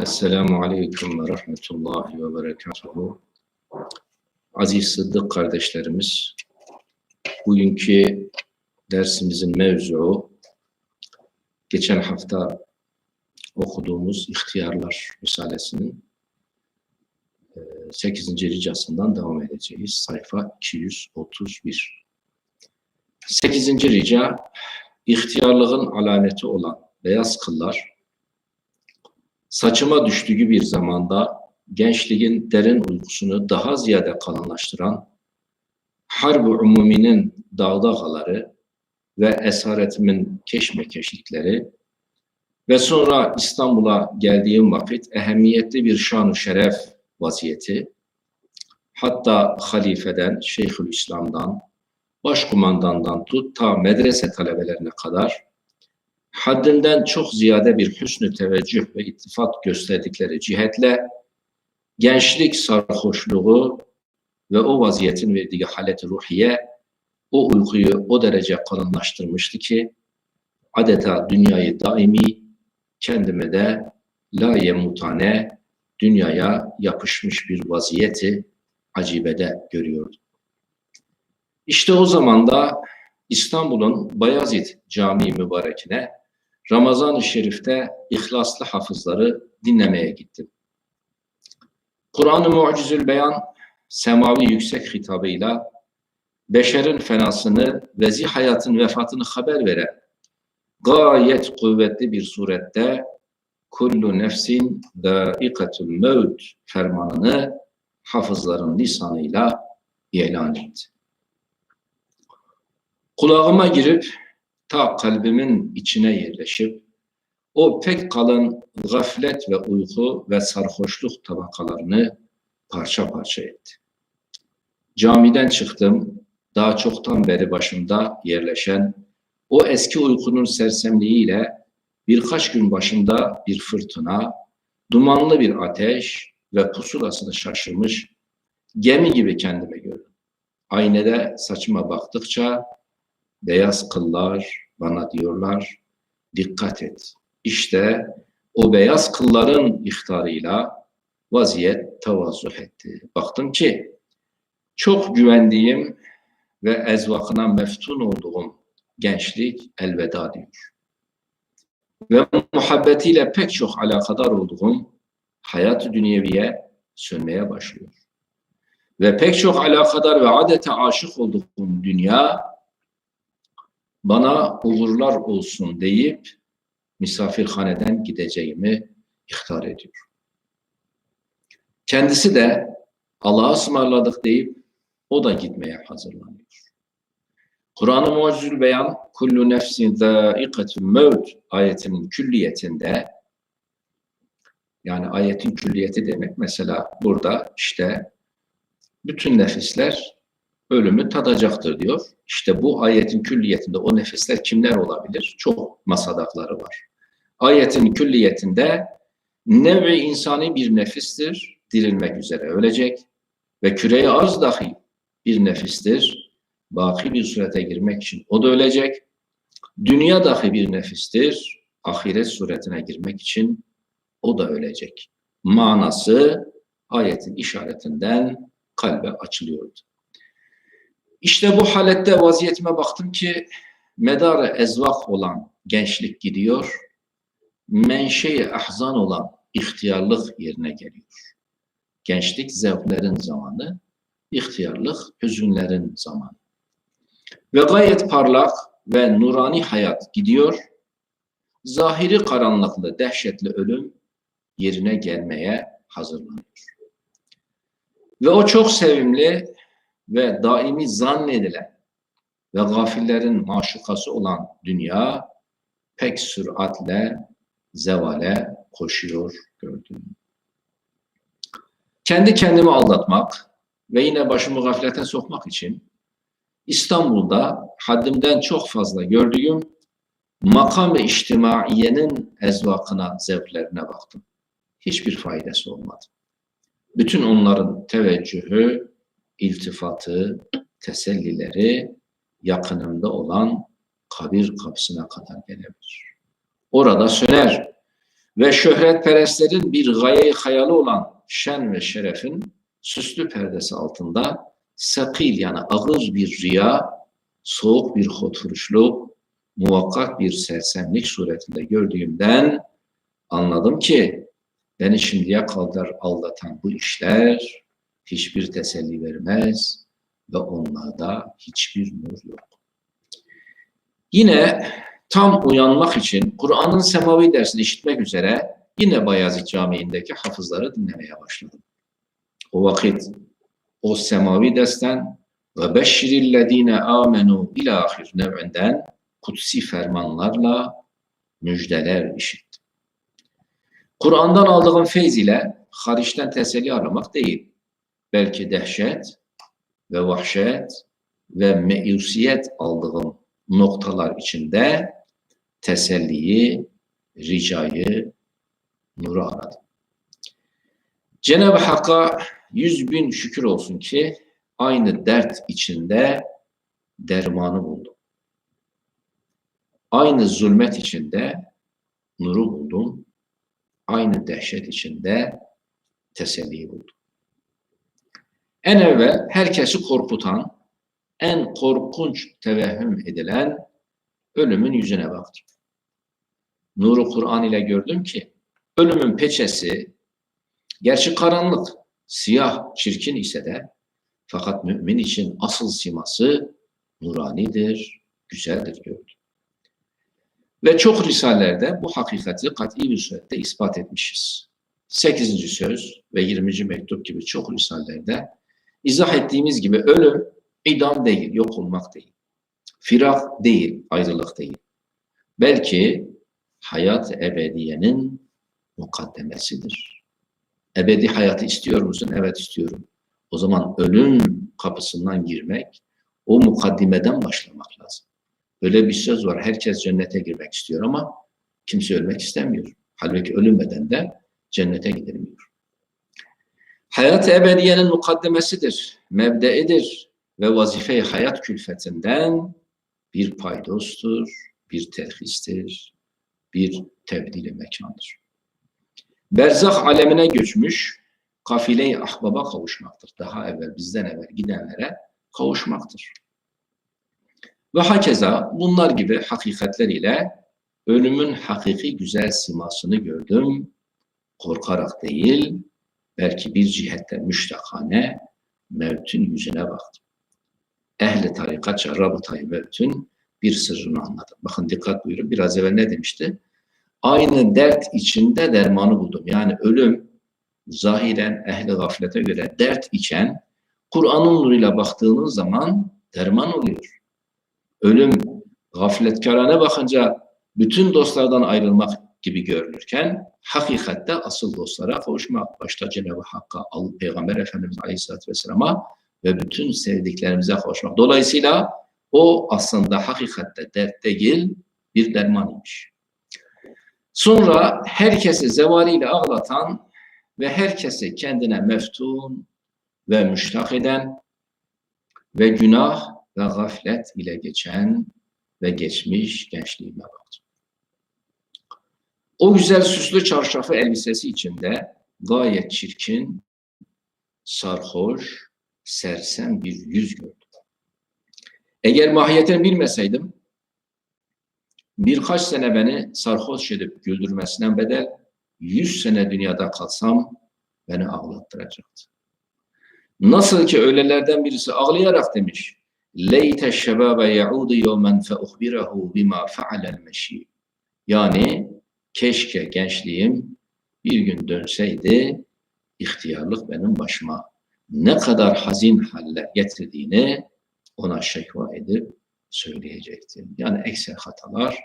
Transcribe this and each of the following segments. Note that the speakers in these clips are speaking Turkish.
Esselamu Aleyküm ve Rahmetullahi ve Berekatuhu. Aziz Sıddık kardeşlerimiz, bugünkü dersimizin mevzuu, geçen hafta okuduğumuz İhtiyarlar Risalesinin 8. ricasından devam edeceğiz. Sayfa 231. 8. rica, ihtiyarlığın alameti olan beyaz kıllar, saçıma düştüğü bir zamanda gençliğin derin uykusunu daha ziyade kalınlaştıran harb-ı umuminin dağdağaları ve esaretimin keşmekeşlikleri ve sonra İstanbul'a geldiğim vakit ehemmiyetli bir şan şeref vaziyeti, hatta halifeden, Şeyhülislam'dan, başkumandandan tut ta medrese talebelerine kadar haddinden çok ziyade bir hüsnü teveccüh ve ittifat gösterdikleri cihetle gençlik sarhoşluğu ve o vaziyetin verdiği haleti ruhiye o uykuyu o derece kalınlaştırmıştı ki adeta dünyayı daimi kendime de la yemutane dünyaya yapışmış bir vaziyeti acibede görüyordum. İşte o zaman da İstanbul'un Bayazid Camii mübarekine Ramazan-ı Şerif'te ihlaslı hafızları dinlemeye gittim. Kur'an-ı Mucizül Beyan semavi yüksek hitabıyla beşerin fenasını ve zihayatın vefatını haber veren gayet kuvvetli bir surette kullu nefsin daikatul mevt fermanını hafızların lisanıyla ilan etti. Kulağıma girip ta kalbimin içine yerleşip o pek kalın gaflet ve uyku ve sarhoşluk tabakalarını parça parça etti. Camiden çıktım, daha çoktan beri başımda yerleşen o eski uykunun sersemliğiyle birkaç gün başında bir fırtına, dumanlı bir ateş ve pusulasını şaşırmış gemi gibi kendime gördüm. Aynede saçıma baktıkça beyaz kıllar bana diyorlar dikkat et. İşte o beyaz kılların ihtarıyla vaziyet tevazuh etti. Baktım ki çok güvendiğim ve ezvakına meftun olduğum gençlik elveda diyor. Ve muhabbetiyle pek çok alakadar olduğum hayat-ı dünyeviye sönmeye başlıyor. Ve pek çok alakadar ve adete aşık olduğum dünya bana uğurlar olsun deyip misafirhaneden gideceğimi ihtar ediyor. Kendisi de Allah'a ısmarladık deyip o da gitmeye hazırlanıyor. Kur'an-ı Mucizül Beyan kullu nefsin zâikatun mevt ayetinin külliyetinde yani ayetin külliyeti demek mesela burada işte bütün nefisler ölümü tadacaktır diyor. İşte bu ayetin külliyetinde o nefisler kimler olabilir? Çok masadakları var. Ayetin külliyetinde nevi insani bir nefistir, dirilmek üzere ölecek ve küreye arz dahi bir nefistir, baki bir surete girmek için o da ölecek. Dünya dahi bir nefistir, ahiret suretine girmek için o da ölecek. Manası ayetin işaretinden kalbe açılıyordu. İşte bu halette vaziyetime baktım ki medarı ezvak olan gençlik gidiyor, menşei ahzan olan ihtiyarlık yerine geliyor. Gençlik zevklerin zamanı, ihtiyarlık hüzünlerin zamanı. Ve gayet parlak ve nurani hayat gidiyor, zahiri karanlıklı, dehşetli ölüm yerine gelmeye hazırlanıyor. Ve o çok sevimli ve daimi zannedilen ve gafillerin maşukası olan dünya pek süratle zevale koşuyor gördüm. Kendi kendimi aldatmak ve yine başımı gaflete sokmak için İstanbul'da haddimden çok fazla gördüğüm makam ve içtimaiyenin ezvakına, zevklerine baktım. Hiçbir faydası olmadı. Bütün onların teveccühü iltifatı, tesellileri yakınında olan kabir kapısına kadar gelebilir. Orada söner ve şöhretperestlerin bir gaye hayalı olan şen ve şerefin süslü perdesi altında sakil yani ağır bir riya, soğuk bir hoturuşluk, muvakkat bir sersemlik suretinde gördüğümden anladım ki beni şimdiye kadar aldatan bu işler hiçbir teselli vermez ve onlarda hiçbir nur yok. Yine tam uyanmak için Kur'an'ın semavi dersini işitmek üzere yine Bayezid Camii'ndeki hafızları dinlemeye başladım. O vakit o semavi dersten ve beşşirillezine amenu ila ahir nev'inden kutsi fermanlarla müjdeler işittim. Kur'an'dan aldığım feyz ile hariçten teselli aramak değil, belki dehşet ve vahşet ve meyusiyet aldığım noktalar içinde teselliyi, ricayı, nuru aradım. Cenab-ı Hakk'a yüz bin şükür olsun ki aynı dert içinde dermanı buldum. Aynı zulmet içinde nuru buldum. Aynı dehşet içinde teselliyi buldum. En evvel herkesi korkutan, en korkunç tevehhüm edilen ölümün yüzüne baktım. Nuru Kur'an ile gördüm ki ölümün peçesi gerçi karanlık, siyah, çirkin ise de fakat mümin için asıl siması nuranidir, güzeldir gördüm. Ve çok risalelerde bu hakikati kat'i bir surette ispat etmişiz. 8. söz ve 20. mektup gibi çok risallerde izah ettiğimiz gibi ölüm idam değil, yok olmak değil. Firak değil, ayrılık değil. Belki hayat ebediyenin mukaddemesidir. Ebedi hayatı istiyor musun? Evet istiyorum. O zaman ölüm kapısından girmek, o mukaddimeden başlamak lazım. Öyle bir söz var. Herkes cennete girmek istiyor ama kimse ölmek istemiyor. Halbuki ölünmeden de cennete gidilmiyor. Hayat ebediyenin mukaddemesidir, mebdeidir ve vazife-i hayat külfetinden bir paydostur, bir terhistir, bir tebdili mekandır. Berzah alemine göçmüş, kafile-i ahbaba kavuşmaktır. Daha evvel, bizden evvel gidenlere kavuşmaktır. Ve hakeza bunlar gibi hakikatler ile ölümün hakiki güzel simasını gördüm. Korkarak değil, belki bir cihette müştakane mevtün yüzüne baktım. Ehli tarikatça rabıtayı mevtün bir sırrını anladım. Bakın dikkat buyurun. Biraz evvel ne demişti? Aynı dert içinde dermanı buldum. Yani ölüm zahiren ehli gaflete göre dert içen Kur'an'ın nuruyla baktığınız zaman derman oluyor. Ölüm gafletkarane bakınca bütün dostlardan ayrılmak gibi görülürken hakikatte asıl dostlara kavuşmak başta Cenab-ı Hakk'a, Peygamber Efendimiz Aleyhisselatü Vesselam'a ve bütün sevdiklerimize kavuşmak. Dolayısıyla o aslında hakikatte dert değil bir dermanıymış. Sonra herkesi zevaliyle ağlatan ve herkesi kendine meftun ve müştak eden ve günah ve gaflet ile geçen ve geçmiş gençliğime baktım. O güzel süslü çarşafı elbisesi içinde gayet çirkin, sarhoş, sersem bir yüz gördüm. Eğer mahiyetini bilmeseydim, birkaç sene beni sarhoş edip güldürmesinden bedel, yüz sene dünyada kalsam beni ağlattıracaktı. Nasıl ki öylelerden birisi ağlayarak demiş, şebabe yaudu yevmen fe uhbirehu bima fe'alel meşi. Yani keşke gençliğim bir gün dönseydi, ihtiyarlık benim başıma ne kadar hazin haller getirdiğini ona şekva edip söyleyecektim. Yani ekser hatalar,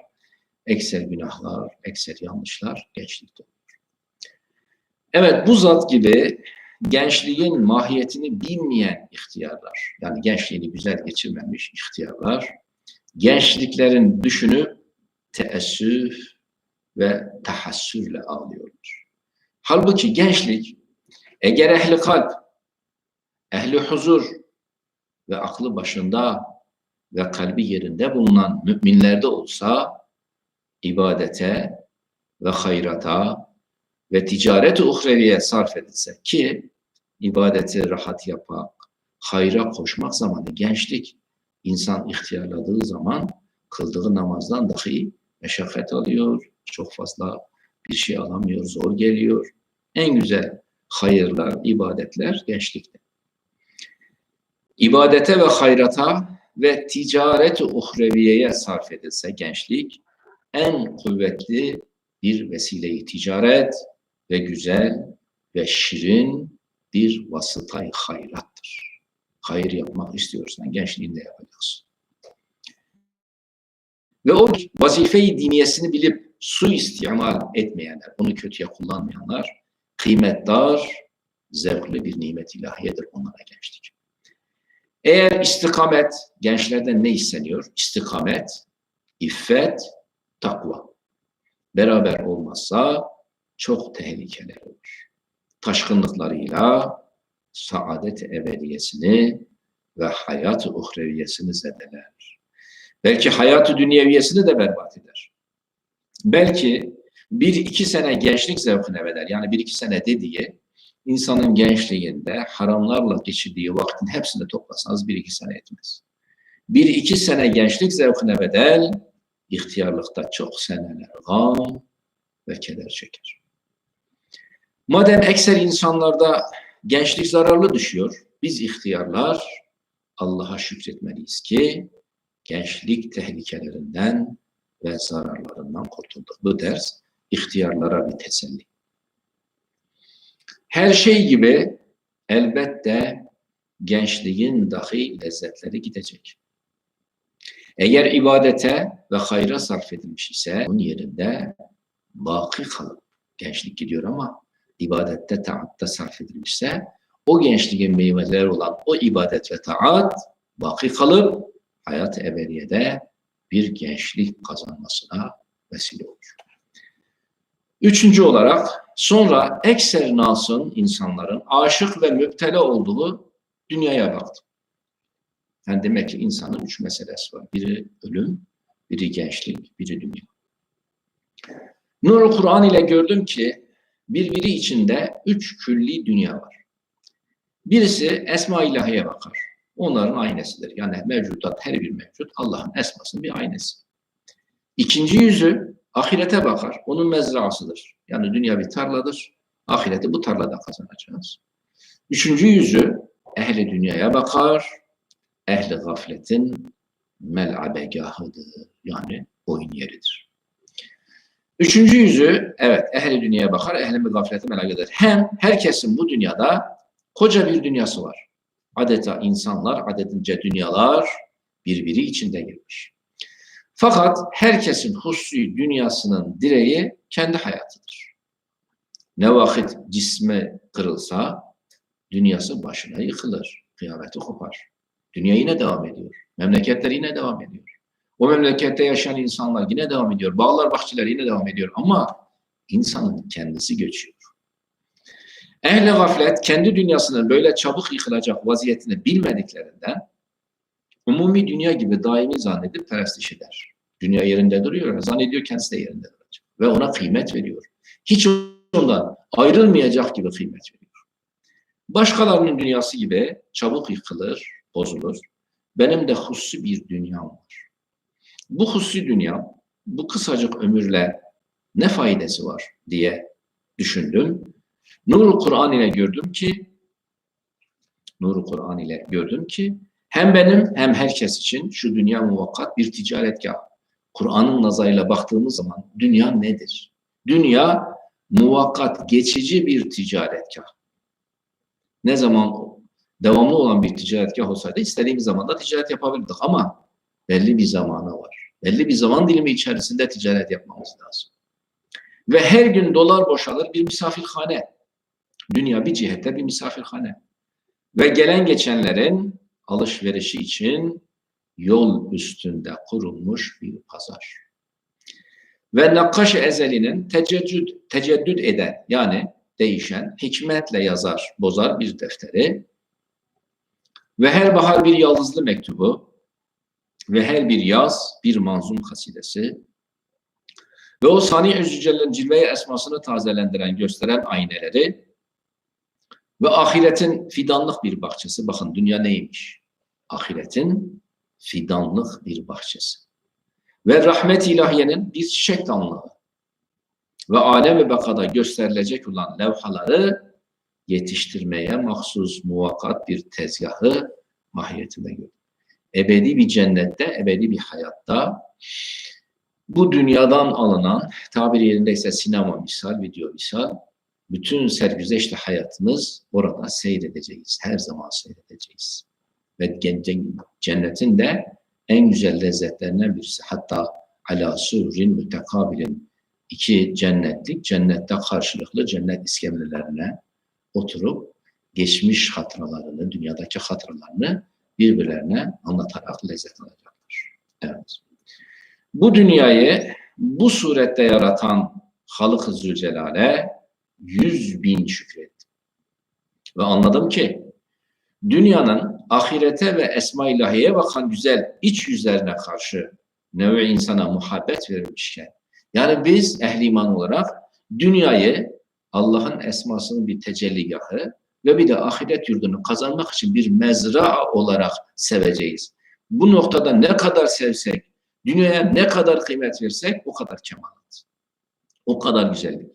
ekser günahlar, ekser yanlışlar gençlikte. Evet bu zat gibi gençliğin mahiyetini bilmeyen ihtiyarlar, yani gençliğini güzel geçirmemiş ihtiyarlar, gençliklerin düşünüp teessüf ve tahassürle ağlıyorlar. Halbuki gençlik eğer ehli kalp, ehli huzur ve aklı başında ve kalbi yerinde bulunan müminlerde olsa ibadete ve hayrata ve ticaret-i uhreviye sarf edilse ki ibadeti rahat yapmak, hayra koşmak zamanı gençlik insan ihtiyarladığı zaman kıldığı namazdan dahi meşakkat alıyor, çok fazla bir şey alamıyor, zor geliyor. En güzel hayırlar, ibadetler gençlikte. İbadete ve hayrata ve ticaret-i uhreviyeye sarf edilse gençlik en kuvvetli bir vesile-i ticaret ve güzel ve şirin bir vasıtay hayrattır. Hayır yapmak istiyorsan gençliğinde yapacaksın. Ve o vazife-i diniyesini bilip su istimal etmeyenler, onu kötüye kullanmayanlar kıymetdar, zevkli bir nimet ilahiyedir onlara gençlik. Eğer istikamet, gençlerden ne isteniyor? İstikamet, iffet, takva. Beraber olmazsa çok tehlikeler olur. Taşkınlıklarıyla saadet ebediyesini ve hayat-ı uhreviyesini zedeler. Belki hayat-ı dünyeviyesini de berbat eder. Belki bir iki sene gençlik zevkine bedel. Yani bir iki sene dediği insanın gençliğinde haramlarla geçirdiği vaktin hepsini toplasanız bir iki sene etmez. Bir iki sene gençlik zevkine bedel, ihtiyarlıkta çok seneler gam ve keder çeker. Madem ekser insanlarda gençlik zararlı düşüyor, biz ihtiyarlar Allah'a şükretmeliyiz ki gençlik tehlikelerinden ve zararlarından kurtulduk. Bu ders ihtiyarlara bir teselli. Her şey gibi elbette gençliğin dahi lezzetleri gidecek. Eğer ibadete ve hayra sarf edilmiş ise onun yerinde baki kalıp gençlik gidiyor ama ibadette taatta sarf edilmişse o gençliğin meyveleri olan o ibadet ve taat baki kalıp hayat ebediyede bir gençlik kazanmasına vesile olur. Üçüncü olarak sonra ekser nasın insanların aşık ve müptela olduğu dünyaya baktım. Yani demek ki insanın üç meselesi var. Biri ölüm, biri gençlik, biri dünya. Nur Kur'an ile gördüm ki birbiri içinde üç külli dünya var. Birisi Esma ilahiye bakar. Onların aynasıdır. Yani mevcudat her bir mevcut Allah'ın esmasının bir aynası. İkinci yüzü ahirete bakar. Onun mezrasıdır. Yani dünya bir tarladır. Ahireti bu tarlada kazanacağız. Üçüncü yüzü ehli dünyaya bakar. Ehli gafletin mel'abegahıdır. Yani oyun yeridir. Üçüncü yüzü, evet ehli dünyaya bakar, ehli gaflete melagadır. Hem herkesin bu dünyada koca bir dünyası var. Adeta insanlar, adedince dünyalar birbiri içinde girmiş. Fakat herkesin hussi dünyasının direği kendi hayatıdır. Ne vakit cismi kırılsa dünyası başına yıkılır, kıyameti kopar. Dünya yine devam ediyor. Memleketler yine devam ediyor. O memlekette yaşayan insanlar yine devam ediyor. Bağlar, bahçeler yine devam ediyor. Ama insanın kendisi göçüyor. Ehli gaflet kendi dünyasının böyle çabuk yıkılacak vaziyetini bilmediklerinden umumi dünya gibi daimi zannedip perestiş eder. Dünya yerinde duruyor, zannediyor kendisi de yerinde duracak. Ve ona kıymet veriyor. Hiç ondan ayrılmayacak gibi kıymet veriyor. Başkalarının dünyası gibi çabuk yıkılır, bozulur. Benim de hususi bir dünyam var. Bu hususi dünya, bu kısacık ömürle ne faydası var diye düşündüm. Nur Kur'an ile gördüm ki Nur Kur'an ile gördüm ki hem benim hem herkes için şu dünya muvakkat bir ticaretgah. Kur'an'ın nazarıyla baktığımız zaman dünya nedir? Dünya muvakkat geçici bir ticaretgah. Ne zaman devamlı olan bir ticaretgah olsaydı istediğimiz zaman da ticaret yapabilirdik ama belli bir zamanı var. Belli bir zaman dilimi içerisinde ticaret yapmamız lazım. Ve her gün dolar boşalır bir misafirhane. Dünya bir cihette bir misafirhane. Ve gelen geçenlerin alışverişi için yol üstünde kurulmuş bir pazar. Ve Nakkaş Ezeli'nin teceddüd, teceddüd eden yani değişen, hikmetle yazar, bozar bir defteri ve her bahar bir yaldızlı mektubu ve her bir yaz bir manzum kasidesi Ve o Sani Zülcelal'in cilve esmasını tazelendiren, gösteren ayneleri ve ahiretin fidanlık bir bahçesi. Bakın dünya neymiş? Ahiretin fidanlık bir bahçesi. Ve rahmet ilahiyenin bir çiçek danlığı. Ve alem-i bekada gösterilecek olan levhaları yetiştirmeye mahsus muvakkat bir tezgahı mahiyetinde görür. Ebedi bir cennette, ebedi bir hayatta bu dünyadan alınan tabir yerindeyse sinema misal, video misal bütün sergüzeşli hayatınız orada seyredeceğiz. Her zaman seyredeceğiz. Ve cennetin de en güzel lezzetlerinden birisi. Hatta ala surin mütekabilin iki cennetlik cennette karşılıklı cennet iskemlelerine oturup geçmiş hatıralarını, dünyadaki hatıralarını birbirlerine anlatarak lezzet alacaklar. Evet. Bu dünyayı bu surette yaratan Halık-ı Zülcelal'e yüz bin şükrettim. Ve anladım ki dünyanın ahirete ve esma ilahiye bakan güzel iç yüzlerine karşı nevi insana muhabbet verilmişken yani biz ehli iman olarak dünyayı Allah'ın esmasının bir tecelligahı ve bir de ahiret yurdunu kazanmak için bir mezra olarak seveceğiz. Bu noktada ne kadar sevsek, dünyaya ne kadar kıymet versek o kadar kemalat. O kadar güzellik.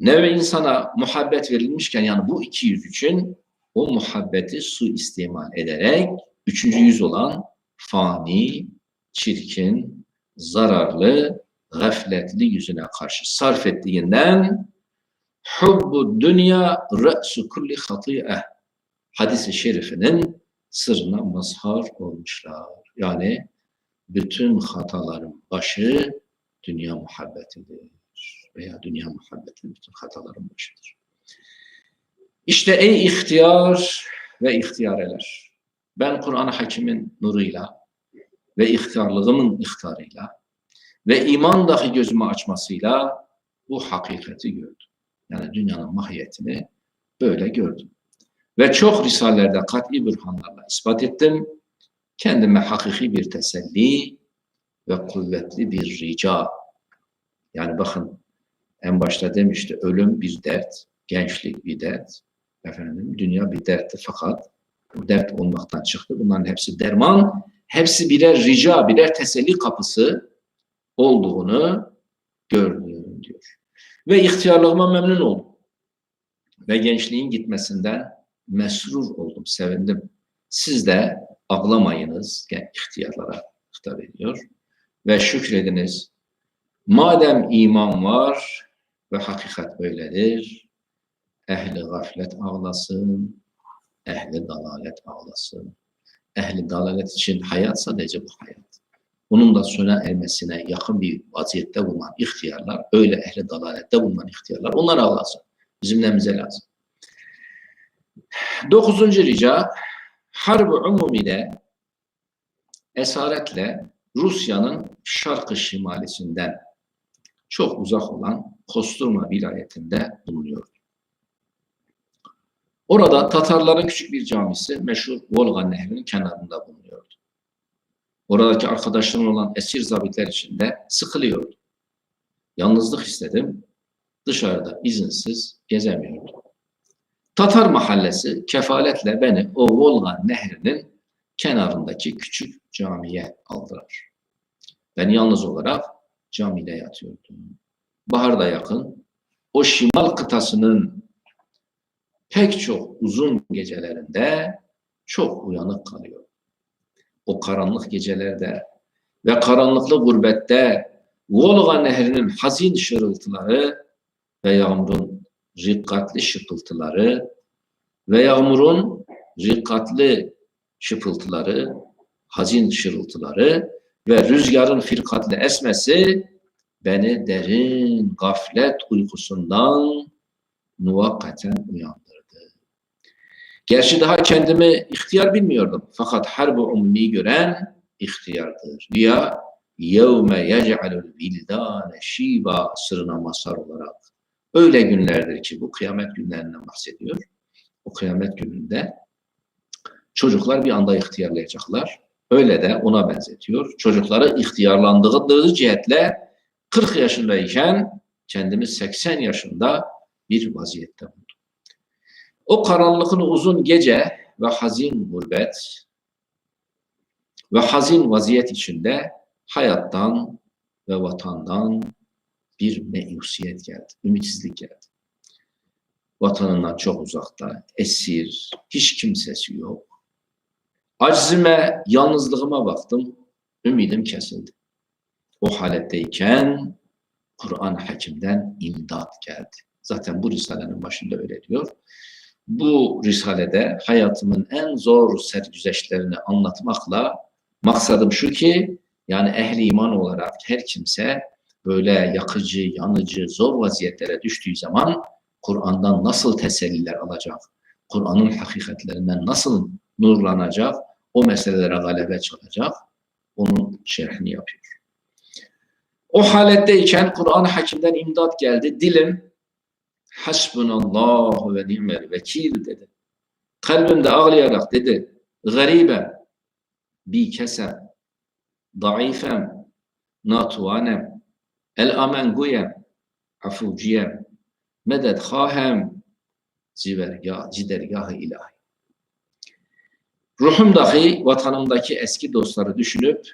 Nevi insana muhabbet verilmişken yani bu iki yüz için o muhabbeti su istimal ederek üçüncü yüz olan fani, çirkin, zararlı, gafletli yüzüne karşı sarf ettiğinden hubbu dünya re'su kulli hati'e hadisi şerifinin sırrına mazhar olmuşlar. Yani bütün hataların başı dünya muhabbetidir. Veya dünya muhabbeti bütün hataların başıdır. İşte ey ihtiyar ve ihtiyareler. Ben Kur'an-ı Hakim'in nuruyla ve ihtiyarlığımın ihtarıyla ve iman dahi gözümü açmasıyla bu hakikati gördüm. Yani dünyanın mahiyetini böyle gördüm. Ve çok risalelerde kat'i bürhanlarla ispat ettim. Kendime hakiki bir teselli ve kuvvetli bir rica. Yani bakın en başta demişti ölüm bir dert, gençlik bir dert, efendim dünya bir dertti fakat bu dert olmaktan çıktı. Bunların hepsi derman, hepsi birer rica, birer teselli kapısı olduğunu gördüm diyor. Ve ihtiyarlığıma memnun oldum. Ve gençliğin gitmesinden mesrur oldum, sevindim. Siz de ağlamayınız, yani ihtiyarlara hitap ediyor. Ve şükrediniz. Madem iman var ve hakikat böyledir, ehli gaflet ağlasın, ehli dalalet ağlasın. Ehli dalalet için hayat sadece bu hayat. Bunun da sona ermesine yakın bir vaziyette bulunan ihtiyarlar, öyle ehli dalalette bulunan ihtiyarlar, onlar ağlasın. Bizim nemize lazım. Dokuzuncu rica, Harb-ı Umumi'de esaretle Rusya'nın şarkı şimalisinden çok uzak olan Kosturma vilayetinde bulunuyordu. Orada Tatarların küçük bir camisi meşhur Volga Nehri'nin kenarında bulunuyordu. Oradaki arkadaşlarım olan esir zabitler içinde sıkılıyordu. Yalnızlık istedim. Dışarıda izinsiz gezemiyordum. Tatar mahallesi kefaletle beni o Volga Nehri'nin kenarındaki küçük camiye aldılar. Ben yalnız olarak camide yatıyordum. Bahar da yakın. O şimal kıtasının pek çok uzun gecelerinde çok uyanık kalıyor. O karanlık gecelerde ve karanlıklı gurbette Volga Nehri'nin hazin şırıltıları ve yağmurun rikkatli şıpıltıları ve yağmurun rikkatli şıpıltıları, hazin şırıltıları ve rüzgarın firkatli esmesi beni derin gaflet uykusundan muvakkaten uyandırdı. Gerçi daha kendimi ihtiyar bilmiyordum. Fakat harbi ummi gören ihtiyardır. Ya yevme yec'alul vildane şiba sırrına masar olarak öyle günlerdir ki bu kıyamet günlerinden bahsediyor. O kıyamet gününde çocuklar bir anda ihtiyarlayacaklar. Öyle de ona benzetiyor. Çocukları ihtiyarlandığı cihetle 40 yaşındayken kendimi 80 yaşında bir vaziyette buldum. O karanlıklı uzun gece ve hazin gurbet ve hazin vaziyet içinde hayattan ve vatandan bir meyusiyet geldi, ümitsizlik geldi. Vatanından çok uzakta, esir, hiç kimsesi yok. Aczime, yalnızlığıma baktım, ümidim kesildi. O haletteyken Kur'an Hakim'den imdat geldi. Zaten bu risalenin başında öyle diyor. Bu risalede hayatımın en zor sergüzeşlerini anlatmakla maksadım şu ki yani ehli iman olarak her kimse böyle yakıcı, yanıcı, zor vaziyetlere düştüğü zaman Kur'an'dan nasıl teselliler alacak, Kur'an'ın hakikatlerinden nasıl nurlanacak, o meselelere galebe çalacak, onun şerhini yapıyor. O haletteyken Kur'an Hakim'den imdat geldi. Dilim hasbunallahu ve ni'mel vekil dedi. Kalbimde ağlayarak dedi. Garibem, bi kesem, daifem, natuanem, el amenguyem, afuciyem, medet hahem, civergah, cidergah ilahi. Ruhum dahi vatanımdaki eski dostları düşünüp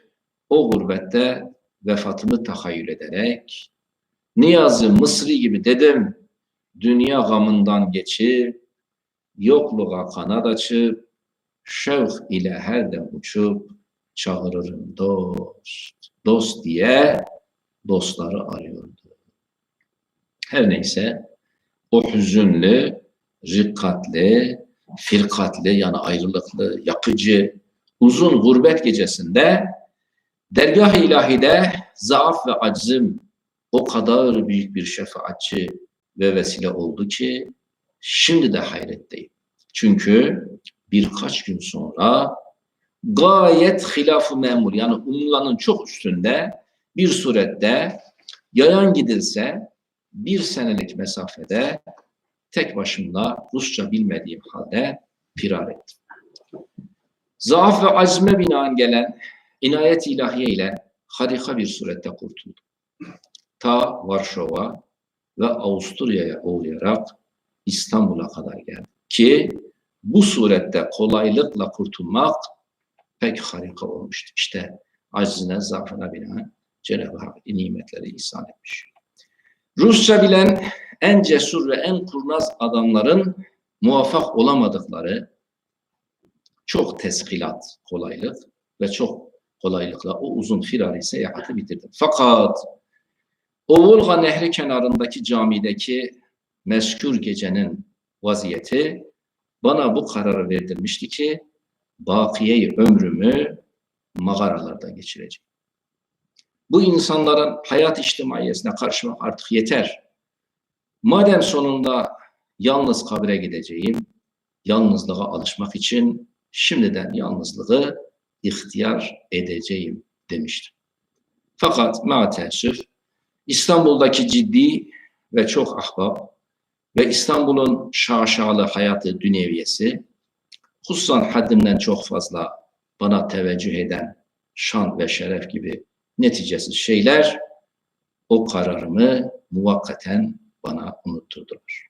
o gurbette vefatımı tahayyül ederek Niyazi Mısri gibi dedim dünya gamından geçip yokluğa kanat açıp şevk ile her dem uçup çağırırım dost dost diye dostları arıyordu. Her neyse o hüzünlü, rikkatli, firkatli yani ayrılıklı, yakıcı, uzun gurbet gecesinde dergah-ı ilahide zaaf ve aczim o kadar büyük bir şefaatçi ve vesile oldu ki şimdi de hayretteyim. Çünkü birkaç gün sonra gayet hilaf-ı memur yani umulanın çok üstünde bir surette yayan gidilse bir senelik mesafede tek başımda Rusça bilmediğim halde firar ettim. Zaaf ve azme binaen gelen inayet ilahiye ile harika bir surette kurtuldum. Ta Varşova ve Avusturya'ya uğrayarak İstanbul'a kadar geldim. Ki bu surette kolaylıkla kurtulmak pek harika olmuştu. İşte acizine, zaafına binaen Cenab-ı Hak nimetleri ihsan etmiş. Rusça bilen en cesur ve en kurnaz adamların muvaffak olamadıkları çok teskilat, kolaylık ve çok kolaylıkla o uzun firari seyahati bitirdim. Fakat o Volga Nehri kenarındaki camideki meskür gecenin vaziyeti bana bu kararı verdirmişti ki bakiyeyi ömrümü mağaralarda geçireceğim. Bu insanların hayat içtimaiyesine karışmak artık yeter. Madem sonunda yalnız kabre gideceğim, yalnızlığa alışmak için şimdiden yalnızlığı ihtiyar edeceğim demiştim. Fakat maalesef İstanbul'daki ciddi ve çok ahbap ve İstanbul'un şaşalı hayatı dünyeviyesi, hususan haddimden çok fazla bana teveccüh eden şan ve şeref gibi neticesiz şeyler o kararımı muvakkaten bana unutturdular.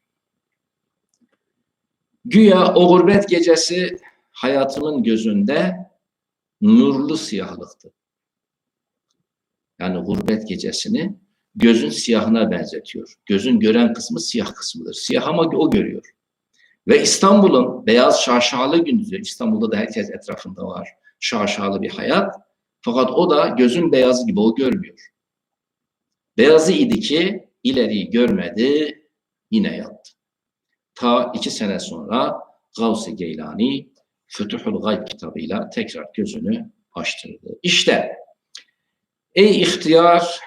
Güya o gurbet gecesi hayatımın gözünde nurlu siyahlıktı. Yani gurbet gecesini gözün siyahına benzetiyor. Gözün gören kısmı siyah kısmıdır. Siyah ama o görüyor. Ve İstanbul'un beyaz şaşalı gündüzü, İstanbul'da da herkes etrafında var. Şaşalı bir hayat. Fakat o da gözün beyazı gibi o görmüyor. Beyazı idi ki ileriyi görmedi, yine yattı. Ta iki sene sonra Gavs-ı Geylani Fütuhul Gayb kitabıyla tekrar gözünü açtırdı. İşte ey ihtiyar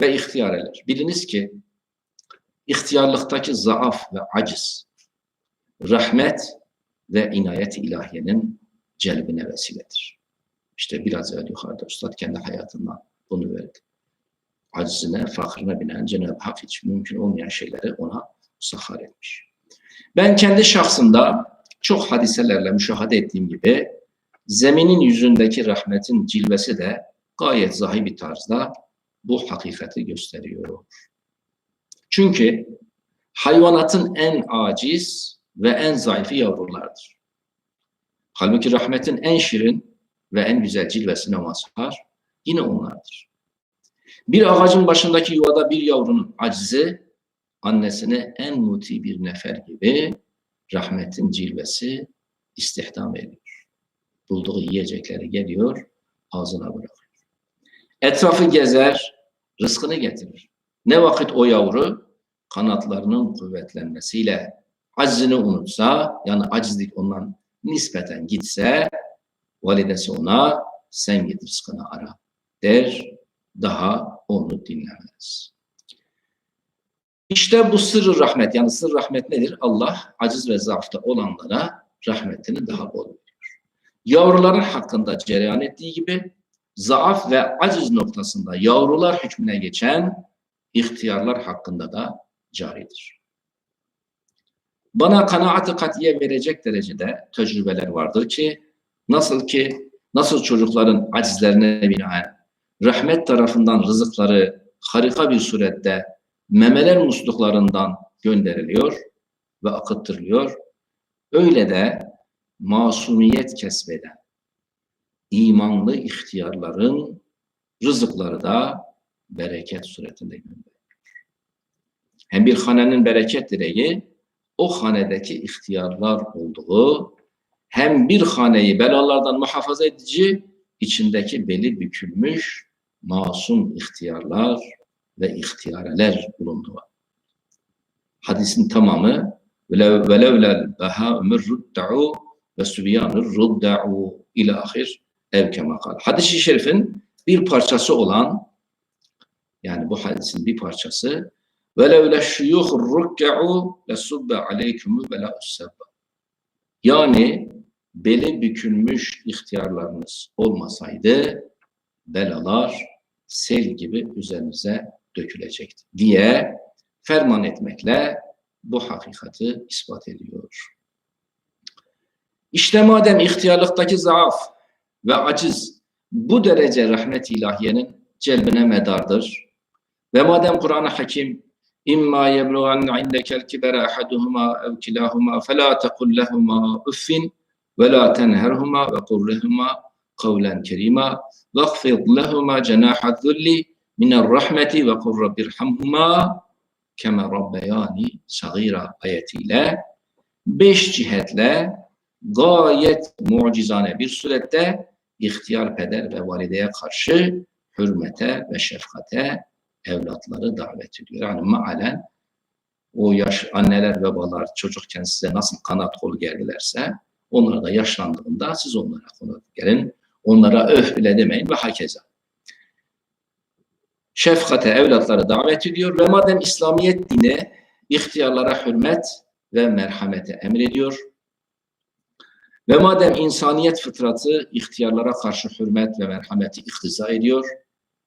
ve ihtiyareler biliniz ki ihtiyarlıktaki zaaf ve aciz rahmet ve inayet ilahiyenin celbine vesiledir. İşte biraz evvel yukarıda Üstad kendi hayatından bunu verdi. Acizine, fakrına binen Cenab-ı Hak hiç mümkün olmayan şeyleri ona sahar etmiş. Ben kendi şahsımda çok hadiselerle müşahede ettiğim gibi zeminin yüzündeki rahmetin cilvesi de gayet zahi bir tarzda bu hakikati gösteriyor. Çünkü hayvanatın en aciz ve en zayıfı yavrulardır. Halbuki rahmetin en şirin ve en güzel cilvesine mazhar yine onlardır. Bir ağacın başındaki yuvada bir yavrunun acizi annesine en muti bir nefer gibi rahmetin cilvesi istihdam ediyor. Bulduğu yiyecekleri geliyor, ağzına bırakıyor. Etrafı gezer, rızkını getirir. Ne vakit o yavru kanatlarının kuvvetlenmesiyle aczini unutsa, yani acizlik ondan nispeten gitse, validesi ona sen git rızkını ara der, daha onu dinlemez. İşte bu sırrı rahmet, yani sır rahmet nedir? Allah aciz ve zaafta olanlara rahmetini daha bol veriyor. Yavruların hakkında cereyan ettiği gibi zaaf ve aciz noktasında yavrular hükmüne geçen ihtiyarlar hakkında da caridir. Bana kanaat-ı katiye verecek derecede tecrübeler vardır ki nasıl ki nasıl çocukların acizlerine binaen rahmet tarafından rızıkları harika bir surette memeler musluklarından gönderiliyor ve akıttırılıyor. Öyle de masumiyet kesbeden imanlı ihtiyarların rızıkları da bereket suretinde gönderiliyor. Hem bir hanenin bereket direği o hanedeki ihtiyarlar olduğu hem bir haneyi belalardan muhafaza edici içindeki beli bükülmüş masum ihtiyarlar ve ihtiyareler bulundu. Hadisin tamamı velevlel beha ömür rudda'u ve sübyanur rudda'u ila ahir ev kemakal. Hadis-i şerifin bir parçası olan yani bu hadisin bir parçası velevle şuyuh rukka'u lesubbe aleykumu ve la Yani beli bükülmüş ihtiyarlarınız olmasaydı belalar sel gibi üzerinize dökülecektir diye ferman etmekle bu hakikati ispat ediyor. İşte madem ihtiyarlıktaki zaaf ve aciz bu derece rahmet ilahiyenin celbine medardır ve madem Kur'an-ı Hakim imma yebluğanne indekel kibere ahaduhuma ev kilahuma fela tekul lehuma uffin ve la tenherhuma ve kul lehuma kavlen kerima ve lehuma cenaha zulli minel rahmeti ve kur rabbirhamhuma keme rabbeyani sagira ayetiyle beş cihetle gayet mucizane bir surette ihtiyar peder ve valideye karşı hürmete ve şefkate evlatları davet ediyor. Yani maalen o yaş anneler babalar çocukken size nasıl kanat kol geldilerse onlar da yaşlandığında siz onlara konuk gelin. Onlara öf bile demeyin ve hakeza. Şefkate evlatları davet ediyor. Ve madem İslamiyet dini ihtiyarlara hürmet ve merhamete emrediyor. Ve madem insaniyet fıtratı ihtiyarlara karşı hürmet ve merhameti iktiza ediyor,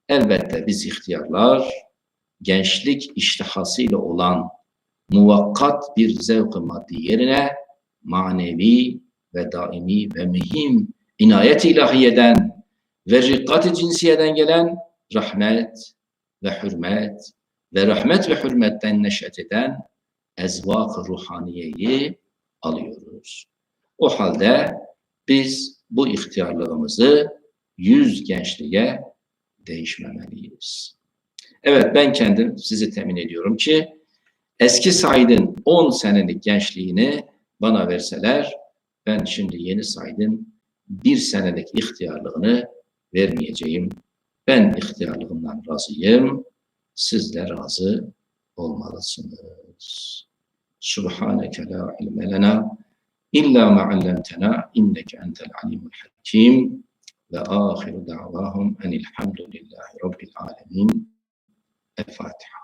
elbette biz ihtiyarlar gençlik iştihasıyla olan muvakkat bir zevk maddi yerine manevi ve daimi ve mühim inayet ilahiyeden ve rikkat-i cinsiyeden gelen rahmet ve hürmet ve rahmet ve hürmetten neşet eden ezvak ruhaniyeyi alıyoruz. O halde biz bu ihtiyarlığımızı yüz gençliğe değişmemeliyiz. Evet ben kendim sizi temin ediyorum ki eski Said'in 10 senelik gençliğini bana verseler ben şimdi yeni Said'in bir senelik ihtiyarlığını vermeyeceğim. Ben ihtiyarlığımdan razıyım. Siz de razı olmalısınız. Subhaneke la ilme lena illa ma'allemtena inneke entel alimul hakim ve ahiru davahum enilhamdülillahi rabbil alemin. El-Fatiha.